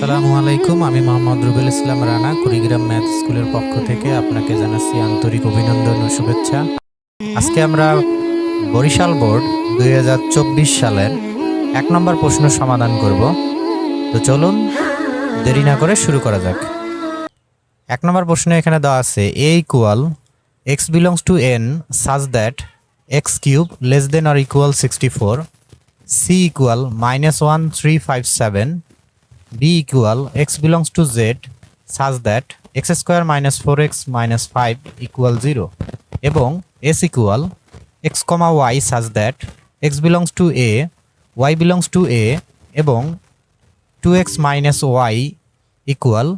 আসসালামু আলাইকুম, আমি মোহাম্মদ রুবেল ইসলাম রানা, কুড়িগ্রাম ম্যাথ স্কুলের পক্ষ থেকে আপনাকে জানাচ্ছি আন্তরিক অভিনন্দন ও শুভেচ্ছা। আজকে আমরা বরিশাল বোর্ড দুই হাজার চব্বিশ সালের এক নম্বর প্রশ্ন সমাধান করব। তো চলুন, দেরি না করে শুরু করা যাক। এক নম্বর প্রশ্নে এখানে দেওয়া আছে A equal x belongs to N such that x cube less than or equal sixty four C equal minus one three five seven b equal x belongs to z such that x square minus 4x minus 5 equal 0 এবং s equal x comma y such that x belongs to a y belongs to a এবং 2x minus y equal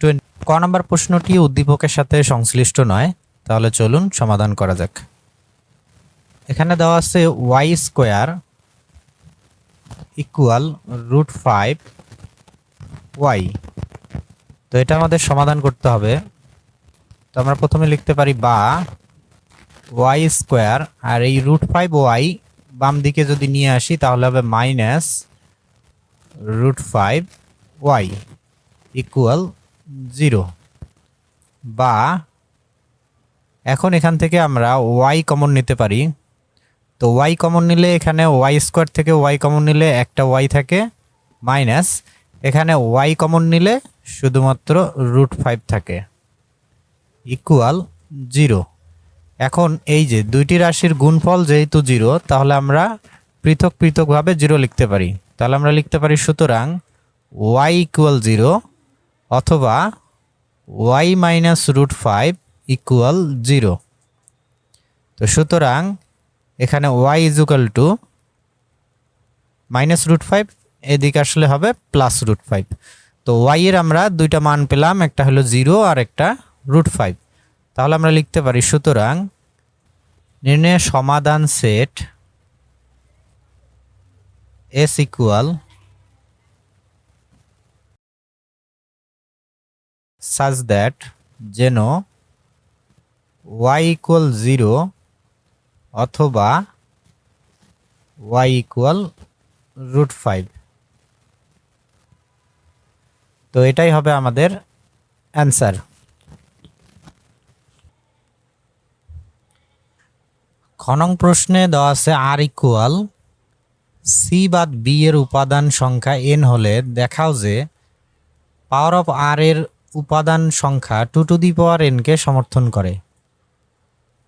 20 ক নম্বর প্রশ্নটি উদ্দীপকের সাথে সংশ্লিষ্ট নয় তাহলে চলুন সমাধান করা যাক এখানে দেওয়া আছে y square equal root five y. তো এটা আমাদের সমাধান করতে হবে। তো আমরা প্রথমে লিখতে পারি বা ওয়াই স্কোয়ার, আর এই রুট ফাইভ ওয়াই বাম দিকে যদি নিয়ে আসি, তাহলে হবে minus root five y equal zero. বা এখন এখান থেকে আমরা ওয়াই কমন নিতে পারি। তো ওয়াই কমন নিলে এখানে ওয়াই স্কোয়ার থেকে ওয়াই কমন নিলে একটা ওয়াই থাকে মাইনাস এখানে ওয়াই কমন নিলে শুধুমাত্র রুট ফাইভ থাকে ইকুয়াল জিরো এখন এই যে দুইটি রাশির গুণফল যেহেতু জিরো তাহলে আমরা পৃথক পৃথকভাবে জিরো লিখতে পারি। তাহলে আমরা লিখতে পারি সুতরাং ওয়াই ইকুয়াল জিরো অথবা y minus root five equal zero তো সুতরাং এখানে y equal to minus root five এদিকে আসলে হবে প্লাস রুট ফাইভ তো ওয়াই এর আমরা দুইটা মান পেলাম, একটা হলো জিরো আর একটা রুট ফাইভ তাহলে আমরা লিখতে পারি, সুতরাং নির্ণয় সমাধান set S equal such that যেন ওয়াই ইকুয়াল জিরো অথবা ওয়াই ইকুয়াল রুট ফাইভ তো এটাই হবে আমাদের অ্যান্সার খনং প্রশ্নে দেওয়া আছে আর ইকুয়াল সি বাদ বি এর উপাদান সংখ্যা এন হলে দেখাও যে পাওয়ার অফ আর এর উপাদান সংখ্যা টু টু দি পাওয়ার এনকে সমর্থন করে।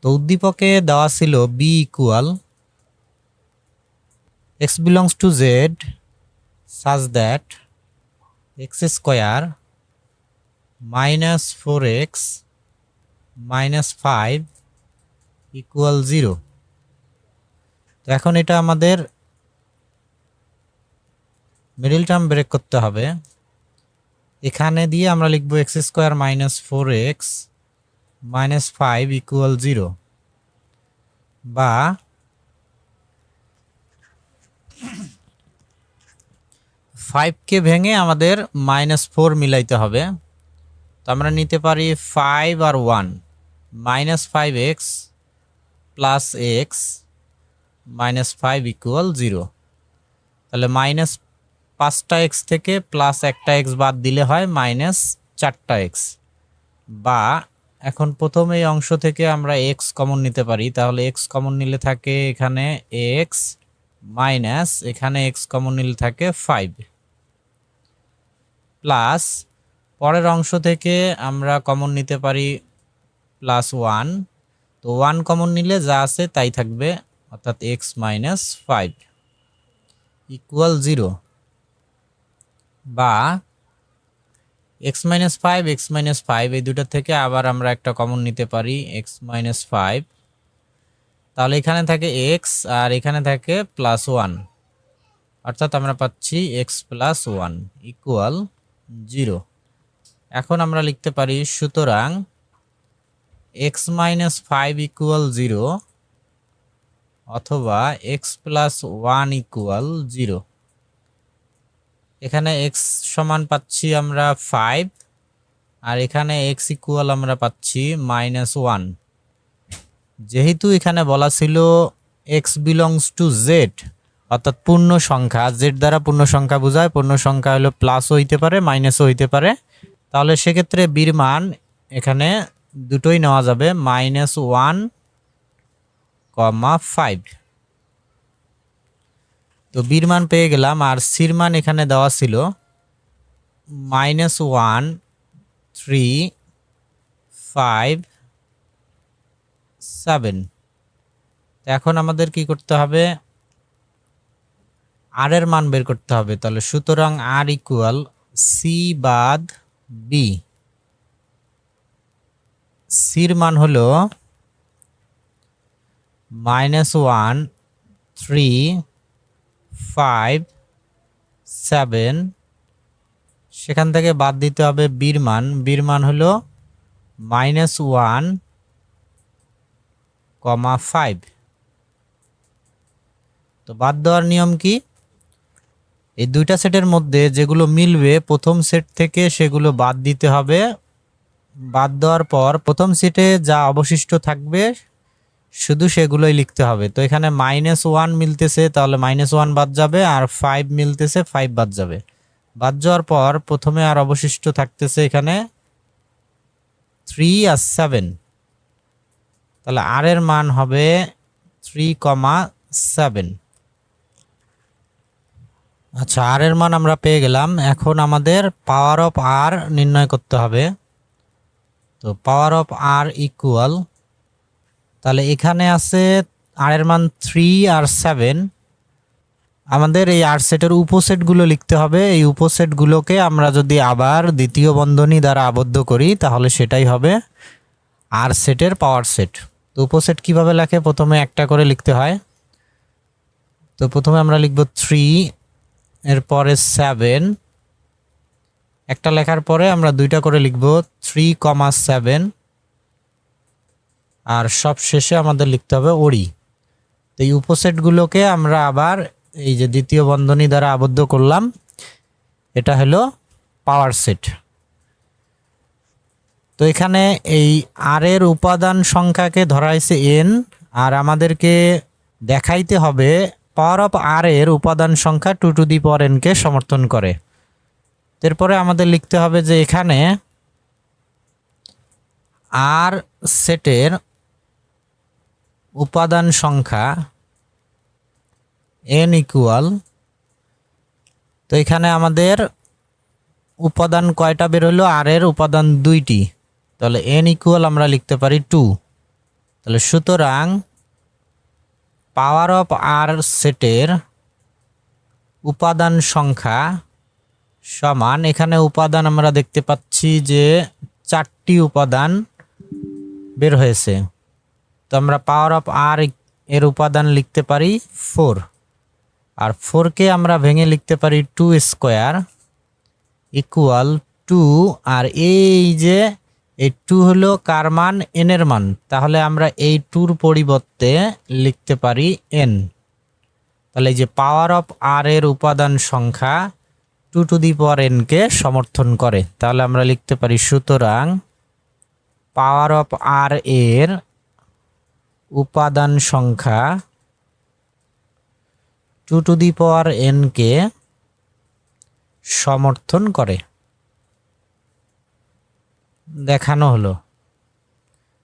তো উদ্দীপকে দেওয়া ছিল B equal x belongs to Z such that x square minus four x minus five equal zero. তো এখন এটা আমাদের মিডিল টার্ম ব্রেক করতে হবে। এখানে দিয়ে আমরা লিখব x square minus four x minus five equal zero. বা ফাইভকে ভেঙে আমাদের মাইনাস ফোর মিলাইতে হবে। তো আমরা নিতে পারি ফাইভ আর one minus five x plus x minus five equal zero তাহলে মাইনাস পাঁচটা এক্স থেকে প্লাস একটা এক্স বাদ দিলে হয় মাইনাস চারটা এক্স বা এখন প্রথম এই অংশ থেকে আমরা এক্স কমন নিতে পারি। তাহলে এক্স কমন নিলে থাকে এখানে এক্স মাইনাস এখানে এক্স কমন নিলে থাকে ফাইভ প্লাস পরের অংশ থেকে আমরা কমন নিতে পারি প্লাস ওয়ান তো ওয়ান কমন নিলে যা আছে তাই থাকবে, অর্থাৎ x minus five equal zero বা x minus five x minus five এই দুটো থেকে আবার আমরা একটা কমন নিতে পারি এক্স মাইনাস ফাইভ তাহলে এখানে থাকে এক্স আর এখানে থাকে প্লাস ওয়ান অর্থাৎ আমরা পাচ্ছি x plus one equal zero. এখন আমরা লিখতে পারি, সুতরাং x minus five equal zero অথবা x plus one equal zero এখানে এক্স সমান পাচ্ছি আমরা ফাইভ আর এখানে এক্স ইকুয়াল আমরা পাচ্ছি মাইনাস ওয়ান যেহেতু এখানে বলা ছিল এক্স বিলংস টু জেড অর্থাৎ পূর্ণ সংখ্যা। জেড দ্বারা পূর্ণ সংখ্যা বোঝায়, পূর্ণ সংখ্যা হলো প্লাসও হইতে পারে মাইনাসও হইতে পারে। তাহলে সেক্ষেত্রে বির মান এখানে দুটোই নেওয়া যাবে মাইনাস ওয়ান কমা ফাইভ তো বির মান পেয়ে গেলাম, আর সির মান এখানে দেওয়া ছিল minus one three five seven এখন আমাদের কি করতে হবে? আর এর মান বের করতে হবে, তাহলে সুতরাং আর ইকুয়াল সি বাদ বি সির মান হলো minus one three five seven সেখান থেকে বাদ দিতে হবে বির মান। বির মান হলো মাইনাস ওয়ান কমা ফাইভ তো বাদ দেওয়ার নিয়ম কি? এই দুইটা সেটের মধ্যে যেগুলো মিলবে, প্রথম সেট থেকে সেগুলো বাদ দিতে হবে। বাদ দেওয়ার পর প্রথম সেটে যা অবশিষ্ট থাকবে, শুধু সেগুলোই লিখতে হবে। তো এখানে মাইনাস ওয়ান মিলতেছে, তাহলে মাইনাস ওয়ান বাদ যাবে, আর ফাইভ মিলতেছে ফাইভ বাদ যাবে। বাদ যাওয়ার পর প্রথমে আর অবশিষ্ট থাকতেছে এখানে থ্রি আর সেভেন তাহলে আর এর মান হবে থ্রি কমা সেভেন আচ্ছা আর এর মান আমরা পেয়ে গেলাম। এখন আমাদের পাওয়ার অফ আর নির্ণয় করতে হবে। তো পাওয়ার অফ আর ইকুয়াল তাহলে এখানে আছে আর এর মান থ্রি আর সেভেন আমাদের এই আর সেটের উপসেটগুলো লিখতে হবে। এই উপসেটগুলোকে আমরা যদি আবার দ্বিতীয় বন্ধনী দ্বারা আবদ্ধ করি, তাহলে সেটাই হবে আর সেটের পাওয়ার সেট তো উপসেট কীভাবে লেখে? প্রথমে একটা করে লিখতে হয়। তো প্রথমে আমরা লিখব থ্রি এরপরে সেভেন একটা লেখার পরে আমরা দুইটা করে লিখব থ্রি কমা সেভেন আর সব শেষে আমাদের লিখতে হবে ওড়ি। তো এই উপসেটগুলোকে আমরা আবার এই যে দ্বিতীয় বন্ধনী দ্বারা আবদ্ধ করলাম, এটা হলো পাওয়ার সেট তো এখানে এই আর এর উপাদান সংখ্যাকে ধরা হয়েছে এন আর আমাদেরকে দেখাইতে হবে পাওয়ার অফ আর এর উপাদান সংখ্যা টু টু দি পাওয়ার এনকে সমর্থন করে। এরপরে আমাদের লিখতে হবে যে এখানে আর সেটের উপাদান সংখ্যা এন ইকুয়াল তো এখানে আমাদের উপাদান কয়টা বের হলো? আর এর উপাদান দুইটি। তাহলে এন ইকুয়াল আমরা লিখতে পারি টু তাহলে সুতরাং পাওয়ার অফ আর সেটের উপাদান সংখ্যা সমান। এখানে উপাদান আমরা দেখতে পাচ্ছি যে চারটি উপাদান বের হয়েছে। তো আমরা পাওয়ার অফ আর এর উপাদান লিখতে পারি ফোর। আর ফোরকে আমরা ভেঙে লিখতে পারি টু স্কোয়ার ইকুয়াল টু। আর এই যে এই টু হলো কার মান এনের মান। তাহলে আমরা এই টুর পরিবর্তে লিখতে পারি এন তাহলে যে পাওয়ার অফ আর এর উপাদান সংখ্যা টু টু দি পাওয়ার এনকে সমর্থন করে। তাহলে আমরা লিখতে পারি সুতরাং পাওয়ার অফ আর এর উপাদান সংখ্যা টু টু দি পাওয়ার এনকে সমর্থন করে। দেখানো হলো।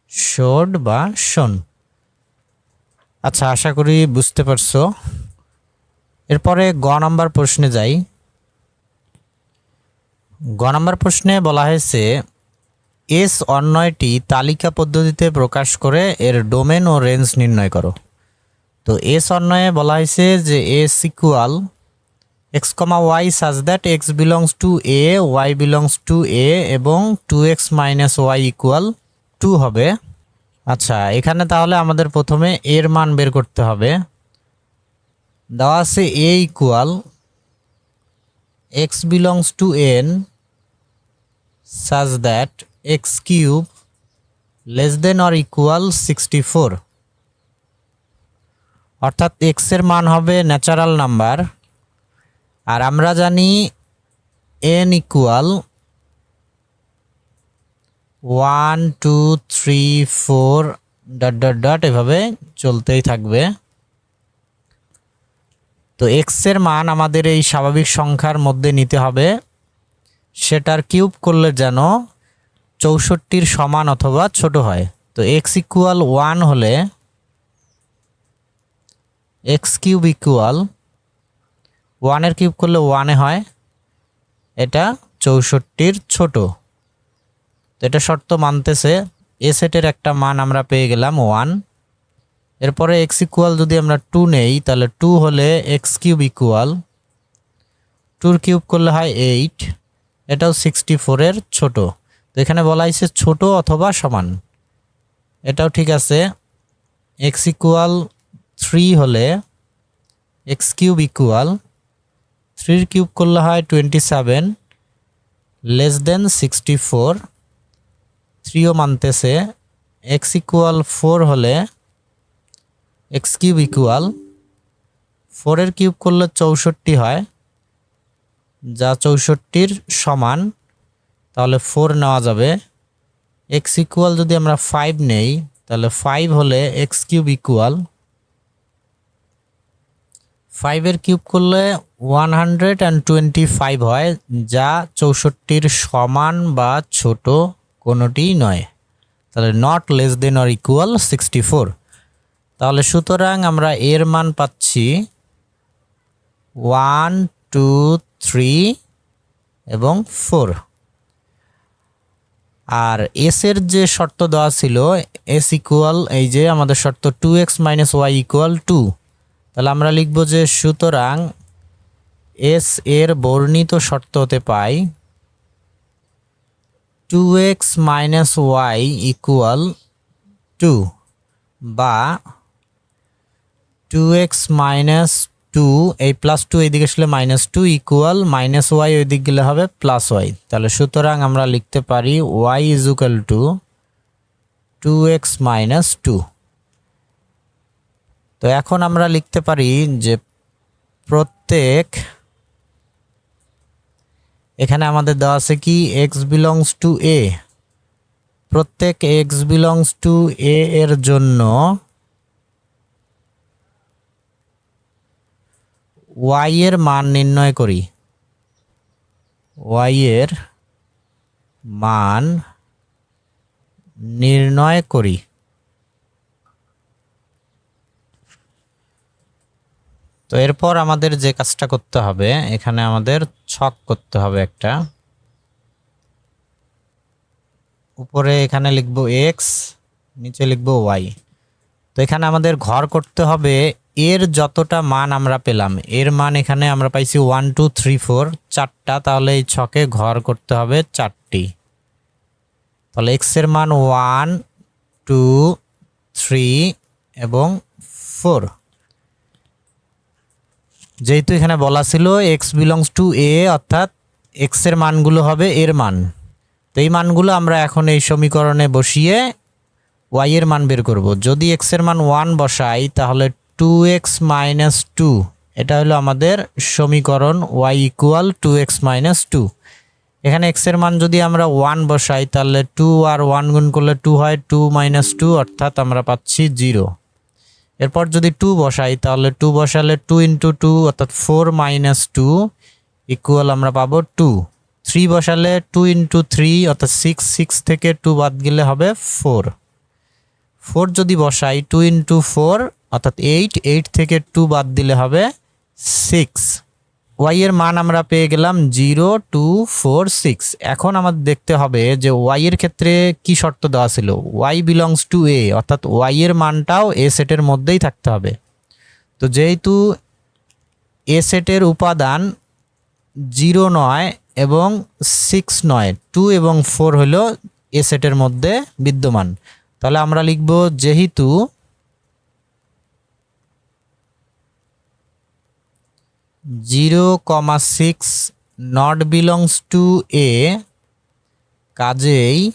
শোড বা শোন। আচ্ছা আশা করি বুঝতে পারছ। এরপরে গ নম্বর প্রশ্নে যাই। গ নাম্বার প্রশ্নে বলা হয়েছে, এস অন্যয়টি তালিকা পদ্ধতিতে প্রকাশ করে এর ডোমেন ও রেঞ্জ নির্ণয় করো। তো এস অন্যয়ে বলা হয়েছে যে S equal x comma y such that x belongs to A y belongs to A এবং two x minus y equal two হবে। আচ্ছা এখানে তাহলে আমাদের প্রথমে এর মান বের করতে হবে। দেওয়া আছে A equal x belongs to N such that x cube less than or equal sixty four অর্থাৎ এক্সের মান হবে ন্যাচারাল নাম্বার আর আমরা জানি N equal one two three four dot dot dot এভাবে চলতেই থাকবে। তো এক্সের মান আমাদের এই স্বাভাবিক সংখ্যার মধ্যে নিতে হবে। সেটার কিউব করলে যেন চৌষট্টির সমান অথবা ছোট হয়। তো এক্স ইকুয়াল ওয়ান হলে এক্স কিউব ইকুয়াল ওয়ানের কিউব করলে ওয়ানে হয়। এটা চৌষট্টির ছোট। তো এটা শর্ত মানতেছে। এ সেটের একটা মান আমরা পেয়ে গেলাম ওয়ান। এরপরে এক্স ইকুয়াল যদি আমরা টু নেই, তাহলে টু হলে এক্স কিউব ইকুয়াল টুর কিউব করলে হয় এইট এটাও সিক্সটি ফোরের ছোট। তো এখানে বলা হয়েছে ছোট অথবা সমান। এটাও ঠিক আছে। এক্স ইকুয়াল থ্রি হলে এক্স কিউব ইকুয়াল থ্রির কিউব করলে হয় twenty seven less than sixty four থ্রিও মানতেছে এক্স ইকুয়াল ফোর হলে এক্স কিউব ইকুয়াল ফোরের কিউব করলে চৌষট্টি হয়, যা চৌষট্টির সমান, তাহলে ফোর নেওয়া যাবে এক্স ইকুয়াল যদি আমরা ফাইভ নেই, তাহলে ফাইভ হলে এক্স কিউব ইকুয়াল ফাইভের কিউব করলে one hundred and twenty five হয়, যা চৌষট্টির সমান বা ছোট কোনোটিই নয়। তাহলে not less than or equal sixty four তাহলে সুতরাং আমরা এর মান পাচ্ছি ওয়ান টু থ্রি এবং ফোর আর এস এর যে শর্ত দেওয়া ছিল এস ইকুয়াল এই যে আমাদের শর্ত two x minus y equal two তাহলে আমরা লিখব যে সুতরাং এস এর বর্ণিত শর্ত হতে পাই two x minus y equal two বা টু এক্স মাইনাস টু, এই প্লাস টু এইদিকে আসলে minus two equal minus y ওই দিক গেলে হবে প্লাস ওয়াই। তাহলে সুতরাং আমরা লিখতে পারি y is equal to two x minus two. তো এখন আমরা লিখতে পারি যে প্রত্যেক, এখানে আমাদের দেওয়া আছে কি? এক্স বিলংস টু এ প্রত্যেক এক্স বিলংস টু এ এর জন্য ওয়াই এর মান নির্ণয় করি। ওয়াই এর মান নির্ণয় করি। তো এরপর আমাদের যে কাজটা করতে হবে, এখানে আমাদের ছক করতে হবে একটা। উপরে এখানে লিখব এক্স নিচে লিখব ওয়াই তো এখানে আমাদের ঘর করতে হবে, এর যতটা মান আমরা পেলাম, এর মান এখানে আমরা পাইছি ওয়ান টু থ্রি ফোর চারটা। তাহলে এই ছকে ঘর করতে হবে চারটি। তাহলে এক্সের মান ওয়ান টু থ্রি এবং ফোর যেহেতু এখানে বলা ছিল এক্স বিলংস টু এ অর্থাৎ এক্সের মানগুলো হবে এর মান। তো এই মানগুলো আমরা এখন এই সমীকরণে বসিয়ে ওয়াই এর মান বের করব। যদি এক্সের মান ওয়ান বসাই, তাহলে টু এক্স মাইনাস টু এটা হলো আমাদের সমীকরণ y equal two x minus two এখানে এক্সের মান যদি আমরা ওয়ান বসাই, তাহলে টু আর ওয়ান গুণ করলে টু হয় টু মাইনাস টু অর্থাৎ আমরা পাচ্ছি জিরো এরপর যদি টু বসাই, তাহলে টু বসালে টু ইন্টু টু অর্থাৎ ফোর মাইনাস টু ইকুয়াল আমরা পাবো টু থ্রি বসালে টু ইন্টু থ্রি অর্থাৎ সিক্স সিক্স থেকে টু বাদ গেলে হবে ফোর ফোর যদি বসাই টু ইন্টু ফোর অর্থাৎ এইট এইট থেকে টু বাদ দিলে হবে সিক্স ওয়াই এর মান আমরা পেয়ে গেলাম জিরো, টু, ফোর, সিক্স। এখন আমাদের দেখতে হবে যে ওয়াই এর ক্ষেত্রে কি শর্ত দেওয়া ছিল? ওয়াই বিলংস টু এ অর্থাৎ ওয়াই এর মানটাও এ সেটের মধ্যেই থাকতে হবে। তো যেহেতু এ সেটের উপাদান জিরো নয় এবং সিক্স নয়, টু এবং ফোর হলো এ সেটের মধ্যে বিদ্যমান। তাহলে আমরা লিখব যেহেতু zero comma six not belongs to A কাজেই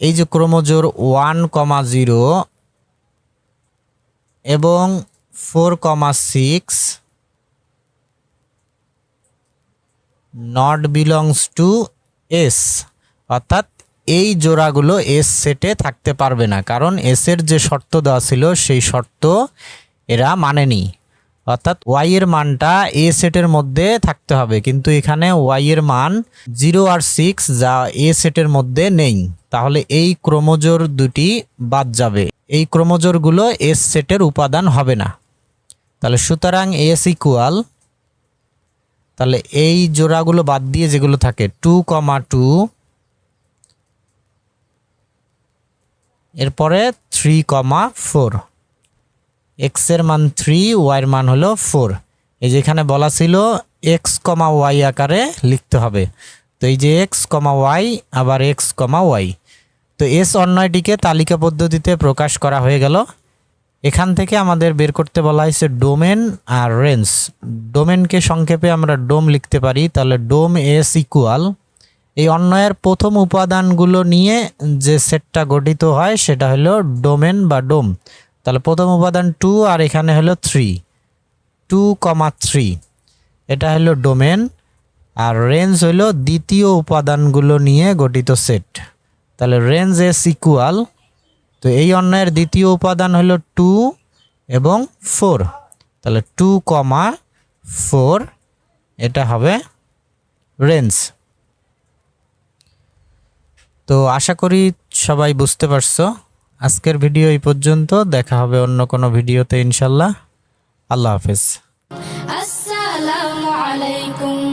এই যে ক্রোমোজোর ওয়ান কমা জিরো এবং four comma six not belongs to S, অর্থাৎ এই জোড়াগুলো এস সেটে থাকতে পারবে না। কারণ এসের যে শর্ত দেওয়া ছিল, সেই শর্ত এরা মানেনি। অর্থাৎ ওয়াই এর মানটা এ সেটের মধ্যে থাকতে হবে। কিন্তু এখানে ওয়াই এর মান জিরো আর সিক্স যা এ সেটের মধ্যে নেই। তাহলে এই ক্রোমোজোর দুটি বাদ যাবে। এই ক্রোমোজোরগুলো এস সেটের উপাদান হবে না। তাহলে সুতরাং এস ইকুয়াল তাহলে এই জোড়াগুলো বাদ দিয়ে যেগুলো থাকে টু কমা টু এরপরে থ্রি কমা ফোর এক্সের মান থ্রি ওয়াইয়ের মান হলো ফোর এই যে এখানে বলা ছিল এক্স কমা ওয়াই আকারে লিখতে হবে। তো এই যে এক্স কমা ওয়াই আবার এক্স কমা ওয়াই তো এস অন্যয়টিকে তালিকা পদ্ধতিতে প্রকাশ করা হয়ে গেল। এখান থেকে আমাদের বের করতে বলা হয়েছে ডোমেন আর রেঞ্জ ডোমেনকে সংক্ষেপে আমরা ডোম লিখতে পারি, তাহলে ডোম এস ইকুয়াল এই অন্যয়ের প্রথম উপাদানগুলো নিয়ে যে সেটটা গঠিত হয় সেটা হলো ডোমেন বা ডোম। তাহলে প্রথম উপাদান টু আর এখানে হলো থ্রি। টু কমা থ্রি। এটা হলো ডোমেন। আর রেঞ্জ হলো দ্বিতীয় উপাদানগুলো নিয়ে গঠিত সেট। তাহলে রেঞ্জ এস ইকুয়াল। তো এই অন্যায়ের দ্বিতীয় উপাদান হলো টু এবং ফোর। তাহলে টু কমা ফোর, এটা হবে রেঞ্জ। তো আশা করি সবাই বুঝতে পারছ। আজকের ভিডিও এই পর্যন্ত। দেখা হবে অন্য কোনো ভিডিওতে ইনশাল্লাহ। আল্লাহ হাফেজ। আসসালামু আলাইকুম।